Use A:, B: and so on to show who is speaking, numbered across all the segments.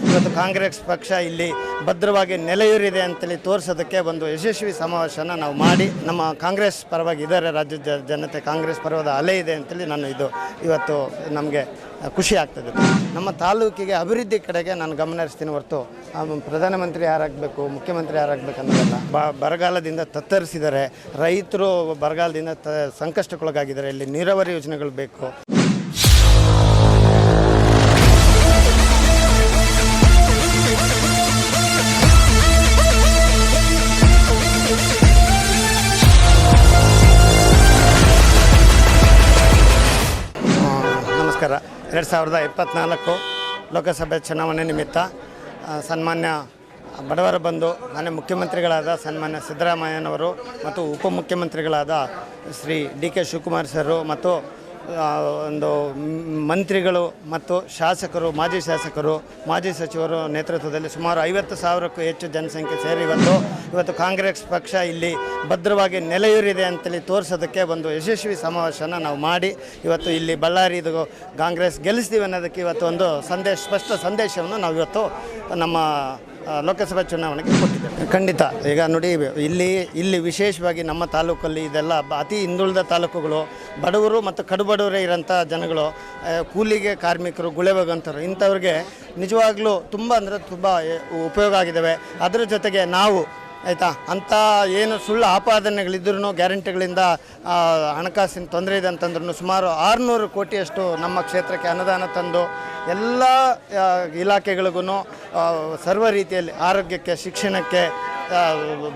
A: ಇವತ್ತು ಕಾಂಗ್ರೆಸ್ ಪಕ್ಷ ಇಲ್ಲಿ ಭದ್ರವಾಗಿ ನೆಲೆಯೂರಿದೆ ಅಂತೇಳಿ ತೋರಿಸೋದಕ್ಕೆ ಒಂದು ಯಶಸ್ವಿ ಸಮಾವೇಶನ ನಾವು ಮಾಡಿ. ನಮ್ಮ ಕಾಂಗ್ರೆಸ್ ಪರವಾಗಿ ಇದ್ದಾರೆ ರಾಜ್ಯದ ಜನತೆ ಕಾಂಗ್ರೆಸ್ ಪರವಾದ ಅಲೆ ಇದೆ ಅಂತೇಳಿ ನಾನು ಇದು ಇವತ್ತು ನಮಗೆ ಖುಷಿ ಆಗ್ತದೆ. ನಮ್ಮ ತಾಲೂಕಿಗೆ ಅಭಿವೃದ್ಧಿ ಕಡೆಗೆ ನಾನು ಗಮನ ಹರಿಸ್ತೀನಿ ಹೊರತು ಪ್ರಧಾನಮಂತ್ರಿ ಯಾರಾಗಬೇಕು, ಮುಖ್ಯಮಂತ್ರಿ ಯಾರಾಗಬೇಕು ಅನ್ನೋದಲ್ಲ ಬ, ಬರಗಾಲದಿಂದ ತತ್ತರಿಸಿದ್ದಾರೆ ರೈತರು ಬರಗಾಲದಿಂದ ತ, ಸಂಕಷ್ಟಕ್ಕೊಳಗಾಗಿದ್ದಾರೆ. ಇಲ್ಲಿ ನೀರಾವರಿ ಯೋಜನೆಗಳು ಬೇಕು. ನಮಸ್ಕಾರ ಎರಡು ಸಾವಿರದ ಇಪ್ಪತ್ತ್ನಾಲ್ಕು ಲೋಕಸಭೆ ಚುನಾವಣೆ ನಿಮಿತ್ತ ಸನ್ಮಾನ್ಯ ಬಡವರ ಬಂಧು ಮಾನ್ಯ ಮುಖ್ಯಮಂತ್ರಿಗಳಾದ ಸನ್ಮಾನ್ಯ ಸಿದ್ದರಾಮಯ್ಯನವರು ಮತ್ತು ಉಪಮುಖ್ಯಮಂತ್ರಿಗಳಾದ Shri D K Shivakumar sir ಮತ್ತು ಒಂದು ಮಂತ್ರಿಗಳು ಮತ್ತು ಶಾಸಕರು, ಮಾಜಿ ಶಾಸಕರು, ಮಾಜಿ ಸಚಿವರು ನೇತೃತ್ವದಲ್ಲಿ ಸುಮಾರು ಐವತ್ತು ಸಾವಿರಕ್ಕೂ ಹೆಚ್ಚು ಜನಸಂಖ್ಯೆ ಸೇರಿ ಇವತ್ತು ಇವತ್ತು ಕಾಂಗ್ರೆಸ್ ಪಕ್ಷ ಇಲ್ಲಿ ಭದ್ರವಾಗಿ ನೆಲೆಯೂರಿದೆ ಅಂತೇಳಿ ತೋರಿಸೋದಕ್ಕೆ ಒಂದು ಯಶಸ್ವಿ ಸಮಾವೇಶನ ನಾವು ಮಾಡಿ ಇವತ್ತು ಇಲ್ಲಿ ಬಳ್ಳಾರಿ ಇದು ಕಾಂಗ್ರೆಸ್ ಗೆಲ್ಲಿಸ್ತೀವಿ ಅನ್ನೋದಕ್ಕೆ ಇವತ್ತು ಒಂದು ಸಂದೇಶ, ಸ್ಪಷ್ಟ ಸಂದೇಶವನ್ನು ನಾವು ಇವತ್ತು ನಮ್ಮ ಲೋಕಸಭಾ ಚುನಾವಣೆಗೆ ಕೊಟ್ಟಿದ್ದೇವೆ ಖಂಡಿತ. ಈಗ ನೋಡಿ, ಇಲ್ಲಿ ಇಲ್ಲಿ ವಿಶೇಷವಾಗಿ ನಮ್ಮ ತಾಲೂಕಲ್ಲಿ ಇದೆಲ್ಲ ಅತಿ ಹಿಂದುಳಿದ ತಾಲೂಕುಗಳು, ಬಡವರು ಮತ್ತು ಕಡುಬಡವರೇ ಇರೋಂಥ ಜನಗಳು ಕೂಲಿಗೆ ಕಾರ್ಮಿಕರು ಗುಳೆ ಹೋಗೋಂಥವ್ರು ಇಂಥವ್ರಿಗೆ ನಿಜವಾಗ್ಲೂ ತುಂಬ ಅಂದರೆ ತುಂಬ ಉಪಯೋಗ ಆಗಿದ್ದಾವೆ. ಅದರ ಜೊತೆಗೆ ನಾವು, ಆಯಿತಾ, ಅಂಥ ಏನು ಸುಳ್ಳು ಆಪಾದನೆಗಳಿದ್ರೂ ಗ್ಯಾರಂಟಿಗಳಿಂದ ಹಣಕಾಸಿನ ತೊಂದರೆ ಇದೆ ಅಂತಂದ್ರೂ ಸುಮಾರು ಆರುನೂರು ಕೋಟಿಯಷ್ಟು ನಮ್ಮ ಕ್ಷೇತ್ರಕ್ಕೆ ಅನುದಾನ ತಂದು ಎಲ್ಲ ಇಲಾಖೆಗಳಿಗೂ ಸರ್ವ ರೀತಿಯಲ್ಲಿ ಆರೋಗ್ಯಕ್ಕೆ, ಶಿಕ್ಷಣಕ್ಕೆ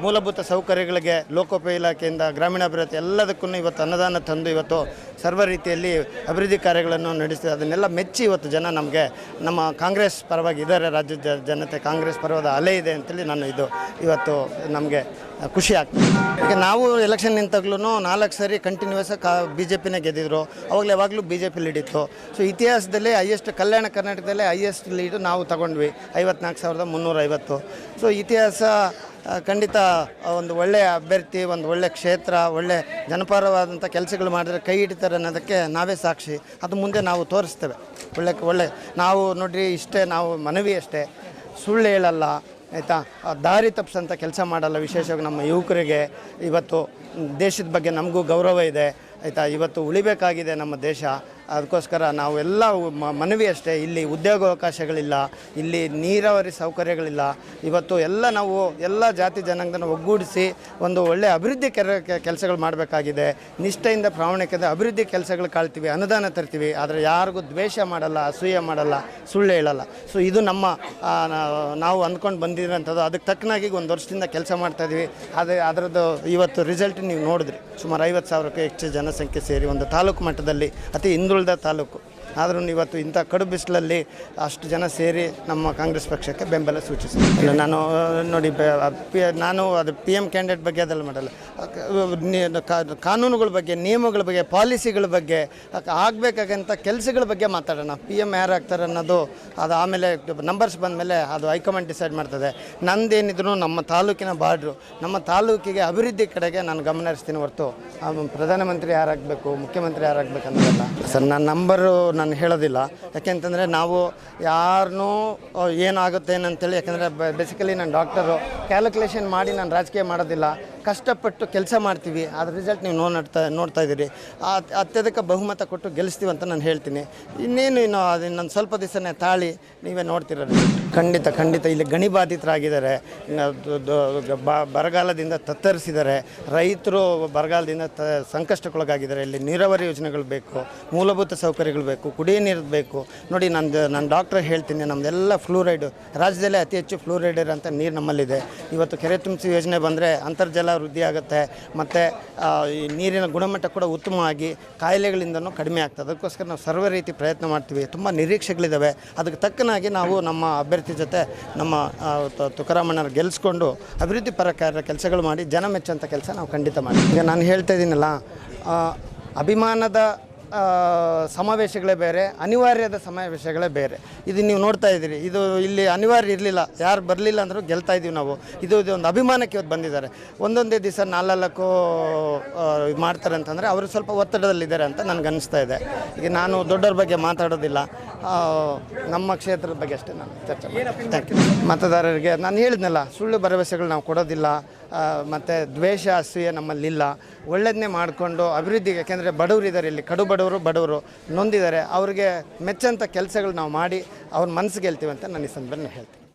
A: ಮೂಲಭೂತ ಸೌಕರ್ಯಗಳಿಗೆ, ಲೋಕೋಪಯೋಗಿ ಇಲಾಖೆಯಿಂದ, ಗ್ರಾಮೀಣಾಭಿವೃದ್ಧಿ ಎಲ್ಲದಕ್ಕೂ ಇವತ್ತು ಅನುದಾನ ತಂದು ಇವತ್ತು ಸರ್ವ ರೀತಿಯಲ್ಲಿ ಅಭಿವೃದ್ಧಿ ಕಾರ್ಯಗಳನ್ನು ನಡೆಸಿದೆ ಅದನ್ನೆಲ್ಲ ಮೆಚ್ಚಿ ಇವತ್ತು ಜನ ನಮಗೆ, ನಮ್ಮ ಕಾಂಗ್ರೆಸ್ ಪರವಾಗಿ ಇದ್ದಾರೆ, ರಾಜ್ಯದ ಜನತೆ ಕಾಂಗ್ರೆಸ್ ಪರವಾದ ಅಲೆ ಇದೆ ಅಂತೇಳಿ ನಾನು ಇದು ಇವತ್ತು ನಮಗೆ ಖುಷಿ ಆಗ್ತದೆ. ಈಗ ನಾವು ಎಲೆಕ್ಷನ್ ನಿಂತಾಗ್ಲೂ ನಾಲ್ಕು ಸರಿ ಕಂಟಿನ್ಯೂಸ್ ಕಾ ಬಿ ಜೆ ಪಿನೇ ಗೆದ್ದಿದ್ರು. ಅವಾಗಲೇ ಯಾವಾಗಲೂ ಬಿ ಜೆ ಪಿ ಲೀಡಿತ್ತು ಸೊ ಇತಿಹಾಸದಲ್ಲಿ ಹೈಯೆಸ್ಟ್ ಕಲ್ಯಾಣ ಕರ್ನಾಟಕದಲ್ಲೇ ಹೈಯೆಸ್ಟ್ ಲೀಡು ನಾವು ತಗೊಂಡ್ವಿ. ಐವತ್ನಾಲ್ಕು ಸಾವಿರದ ಮುನ್ನೂರ ಐವತ್ತು ಸೊ ಇತಿಹಾಸ ಖಂಡಿತ ಒಂದು ಒಳ್ಳೆಯ ಅಭ್ಯರ್ಥಿ, ಒಂದು ಒಳ್ಳೆಯ ಕ್ಷೇತ್ರ, ಒಳ್ಳೆ ಜನಪರವಾದಂಥ ಕೆಲಸಗಳು ಮಾಡಿದ್ರೆ ಕೈ ಹಿಡಿತಾರೆ ಅನ್ನೋದಕ್ಕೆ ನಾವೇ ಸಾಕ್ಷಿ. ಅದು ಮುಂದೆ ನಾವು ತೋರಿಸ್ತೇವೆ. ಒಳ್ಳೆ ಒಳ್ಳೆ, ನಾವು ನೋಡ್ರಿ ಇಷ್ಟೇ, ನಾವು ಮನವಿ ಅಷ್ಟೇ. ಸುಳ್ಳು ಹೇಳಲ್ಲ. ಆಯಿತಾ? ದಾರಿ ತಪ್ಪಿಸಂಥ ಕೆಲಸ ಮಾಡಲ್ಲ ವಿಶೇಷವಾಗಿ ನಮ್ಮ ಯುವಕರಿಗೆ. ಇವತ್ತು ದೇಶದ ಬಗ್ಗೆ ನಮಗೂ ಗೌರವ ಇದೆ. ಆಯಿತಾ? ಇವತ್ತು ಉಳಿಬೇಕಾಗಿದೆ ನಮ್ಮ ದೇಶ. ಅದಕ್ಕೋಸ್ಕರ ನಾವೆಲ್ಲ ಮನವಿ ಅಷ್ಟೇ. ಇಲ್ಲಿ ಉದ್ಯೋಗಾವಕಾಶಗಳಿಲ್ಲ, ಇಲ್ಲಿ ನೀರಾವರಿ ಸೌಕರ್ಯಗಳಿಲ್ಲ. ಇವತ್ತು ಎಲ್ಲ ನಾವು ಎಲ್ಲ ಜಾತಿ ಜನಾಂಗನ ಒಗ್ಗೂಡಿಸಿ ಒಂದು ಒಳ್ಳೆಯ ಅಭಿವೃದ್ಧಿ ಕೆಲಸಗಳು ಮಾಡಬೇಕಾಗಿದೆ. ನಿಷ್ಠೆಯಿಂದ ಪ್ರಾಮಾಣಿಕತೆ, ಅಭಿವೃದ್ಧಿ ಕೆಲಸಗಳು ಕಾಳ್ತೀವಿ, ಅನುದಾನ ತರ್ತೀವಿ. ಆದರೆ ಯಾರಿಗೂ ದ್ವೇಷ ಮಾಡಲ್ಲ, ಅಸೂಯೆ ಮಾಡಲ್ಲ, ಸುಳ್ಳು ಹೇಳಲ್ಲ. ಸೊ ಇದು ನಮ್ಮ ನಾವು ಅಂದ್ಕೊಂಡು ಬಂದಿರೋಂಥದ್ದು. ಅದಕ್ಕೆ ತಕ್ಕನಾಗಿ ಒಂದು ವರ್ಷದಿಂದ ಕೆಲಸ ಮಾಡ್ತಾಯಿದ್ವಿ ಅದೇ ಅದರದ್ದು ಇವತ್ತು ರಿಸಲ್ಟ್ ನೀವು ನೋಡಿದ್ರಿ. ಸುಮಾರು ಐವತ್ತು ಸಾವಿರಕ್ಕೂ ಹೆಚ್ಚು ಜನಸಂಖ್ಯೆ ಸೇರಿ ಒಂದು ತಾಲೂಕು ಮಟ್ಟದಲ್ಲಿ ಅತಿ ಹಿಂದುಳಿದ ತಾಲೂಕು. ಆದ್ರೂ ಇವತ್ತು ಇಂಥ ಕಡು ಬಿಸಿಲಲ್ಲಿ ಅಷ್ಟು ಜನ ಸೇರಿ ನಮ್ಮ ಕಾಂಗ್ರೆಸ್ ಪಕ್ಷಕ್ಕೆ ಬೆಂಬಲ ಸೂಚಿಸಿದೆ ನಾನು ನೋಡಿ ನಾನು ಅದು ಪಿ ಎಂ ಕ್ಯಾಂಡಿಡೇಟ್ ಬಗ್ಗೆ ಅದೆಲ್ಲ ಮಾಡಲ್ಲ. ಕಾನೂನುಗಳ ಬಗ್ಗೆ, ನಿಯಮಗಳ ಬಗ್ಗೆ ಪಾಲಿಸಿಗಳ ಬಗ್ಗೆ ಆಗಬೇಕಾಗಂಥ ಕೆಲಸಗಳ ಬಗ್ಗೆ ಮಾತಾಡೋಣ. ಪಿ ಎಂ ಯಾರು ಆಗ್ತಾರೆ ಅನ್ನೋದು ಅದು ಆಮೇಲೆ ನಂಬರ್ಸ್ ಬಂದಮೇಲೆ ಅದು ಹೈಕಮಾಂಡ್ ಡಿಸೈಡ್ ಮಾಡ್ತದೆ. ನಂದೇನಿದ್ರು ನಮ್ಮ ತಾಲೂಕಿನ ಬಾರ್ಡ್ರು, ನಮ್ಮ ತಾಲೂಕಿಗೆ ಅಭಿವೃದ್ಧಿ ಕಡೆಗೆ ನಾನು ಗಮನ ಹರಿಸ್ತೀನಿ ಹೊರತು. ಪ್ರಧಾನಮಂತ್ರಿ ಯಾರಾಗಬೇಕು, ಮುಖ್ಯಮಂತ್ರಿ ಯಾರಾಗಬೇಕು ಅನ್ನೋದಲ್ಲ ಸರ್ ನನ್ನ ನಂಬರು ನಾನು ಹೇಳೋದಿಲ್ಲ. ಯಾಕೆಂತಂದರೆ ನಾವು ಯಾರನ್ನೂ ಏನಾಗುತ್ತೆ, ಏನಂತೇಳಿ, ಯಾಕೆಂದರೆ ಬೇಸಿಕಲಿ ನಾನು ಡಾಕ್ಟರು ಕ್ಯಾಲ್ಕುಲೇಷನ್ ಮಾಡಿ ನಾನು ರಾಜಕೀಯ ಮಾಡೋದಿಲ್ಲ. ಕಷ್ಟಪಟ್ಟು ಕೆಲಸ ಮಾಡ್ತೀವಿ ಅದ್ರ ರಿಸಲ್ಟ್ ನೀವು ನೋ ನೋಡ್ತಾ ನೋಡ್ತಾ ಇದ್ದೀರಿ. ಅತ್ಯಧಿಕ ಬಹುಮತ ಕೊಟ್ಟು ಗೆಲ್ಲಿಸ್ತೀವಿ ಅಂತ ನಾನು ಹೇಳ್ತೀನಿ. ಇನ್ನೇನು ಇನ್ನು, ಅದು, ಇನ್ನೊಂದು ಸ್ವಲ್ಪ ದಿವಸನೇ ತಾಳಿ ನೀವೇ ನೋಡ್ತಿರೋ ಖಂಡಿತ ಖಂಡಿತ. ಇಲ್ಲಿ ಗಣಿ ಬಾಧಿತರಾಗಿದ್ದಾರೆ ಬರಗಾಲದಿಂದ ತತ್ತರಿಸಿದ್ದಾರೆ. ರೈತರು ಬರಗಾಲದಿಂದ ತ, ಸಂಕಷ್ಟಕ್ಕೊಳಗಾಗಿದ್ದಾರೆ. ಇಲ್ಲಿ ನೀರಾವರಿ ಯೋಜನೆಗಳು ಬೇಕು, ಮೂಲಭೂತ ಸೌಕರ್ಯಗಳು ಬೇಕು, ಕುಡಿಯೋ ನೀರು ಬೇಕು. ನೋಡಿ ನಾನು ನಾನು ಡಾಕ್ಟ್ರ್ ಹೇಳ್ತೀನಿ ನಮ್ಮದೆಲ್ಲ ಫ್ಲೂರೈಡು, ರಾಜ್ಯದಲ್ಲೇ ಅತಿ ಹೆಚ್ಚು ಫ್ಲೂರೈಡ್ ಇರೋಂಥ ನೀರು ನಮ್ಮಲ್ಲಿದೆ. ಇವತ್ತು ಕೆರೆ ತುಂಬಿಸಿ ಯೋಜನೆ ಬಂದರೆ ಅಂತರ್ಜಲ ವೃದ್ಧಿ ಆಗುತ್ತೆ. ಮತ್ತು ಈ ನೀರಿನ ಗುಣಮಟ್ಟ ಕೂಡ ಉತ್ತಮವಾಗಿ ಕಾಯಿಲೆಗಳಿಂದನೂ ಕಡಿಮೆ ಆಗ್ತದೆ. ಅದಕ್ಕೋಸ್ಕರ ನಾವು ಸರ್ವ ರೀತಿ ಪ್ರಯತ್ನ ಮಾಡ್ತೀವಿ. ತುಂಬ ನಿರೀಕ್ಷೆಗಳಿದ್ದಾವೆ. ಅದಕ್ಕೆ ತಕ್ಕನಾಗಿ ನಾವು ನಮ್ಮ ಅಭ್ಯರ್ಥಿ ಜೊತೆ ನಮ್ಮ ತುಕಾರಾಮಣ್ಣರು ಗೆಲ್ಲಿಸ್ಕೊಂಡು ಅಭಿವೃದ್ಧಿ ಪರ ಕಾರ್ಯ ಕೆಲಸಗಳು ಮಾಡಿ ಜನ ಮೆಚ್ಚುವಂಥ ಕೆಲಸ ನಾವು ಖಂಡಿತ ಮಾಡ್ತೀವಿ. ಈಗ ನಾನು ಹೇಳ್ತಾ ಇದ್ದೀನಲ್ಲ ಅಭಿಮಾನದ ಸಮಾವೇಶಗಳೇ ಬೇರೆ ಅನಿವಾರ್ಯದ ಸಮಾವೇಶಗಳೇ ಬೇರೆ. ಇದು ನೀವು ನೋಡ್ತಾ ಇದ್ದೀರಿ. ಇದು ಇಲ್ಲಿ ಅನಿವಾರ್ಯ ಇರಲಿಲ್ಲ. ಯಾರು ಬರಲಿಲ್ಲ ಅಂದರೂ ಗೆಲ್ತಾ ಇದ್ದೀವಿ ನಾವು. ಇದು ಇದು ಒಂದು ಅಭಿಮಾನಕ್ಕೆ ಇವತ್ತು ಬಂದಿದ್ದಾರೆ. ಒಂದೊಂದೇ ದಿವಸ ನಾಲ್ಕು ಇದು ಮಾಡ್ತಾರೆ ಅಂತಂದರೆ ಅವರು ಸ್ವಲ್ಪ ಒತ್ತಡದಲ್ಲಿದ್ದಾರೆ ಅಂತ ನನಗೆ ಅನ್ನಿಸ್ತಾ ಇದೆ. ಈಗ ನಾನು ದೊಡ್ಡವ್ರ ಬಗ್ಗೆ ಮಾತಾಡೋದಿಲ್ಲ. ನಮ್ಮ ಕ್ಷೇತ್ರದ ಬಗ್ಗೆ ಅಷ್ಟೇ ನಾನು ಚರ್ಚೆ ಥ್ಯಾಂಕ್ ಯು ಮತದಾರರಿಗೆ ನಾನು ಹೇಳಿದ್ನಲ್ಲ ಸುಳ್ಳು ಭರವಸೆಗಳು ನಾವು ಕೊಡೋದಿಲ್ಲ. ಮತ್ತು ದ್ವೇಷ ಅಸೂಯೆ ನಮ್ಮಲ್ಲಿಲ್ಲ ಒಳ್ಳೆಯದನ್ನೇ ಮಾಡಿಕೊಂಡು ಅಭಿವೃದ್ಧಿಗೆ, ಯಾಕೆಂದರೆ ಬಡವರು ಇದ್ದಾರೆ ಇಲ್ಲಿ, ಕಡು ಬಡವರು ಬಡವರು ನೊಂದಿದ್ದಾರೆ. ಅವ್ರಿಗೆ ಮೆಚ್ಚಂಥ ಕೆಲಸಗಳು ನಾವು ಮಾಡಿ ಅವ್ರ ಮನಸ್ಸು ಗೆಲ್ತೀವಿ ಅಂತ ನಾನು ಈ ಸಂದರ್ಭ ಹೇಳ್ತೀನಿ.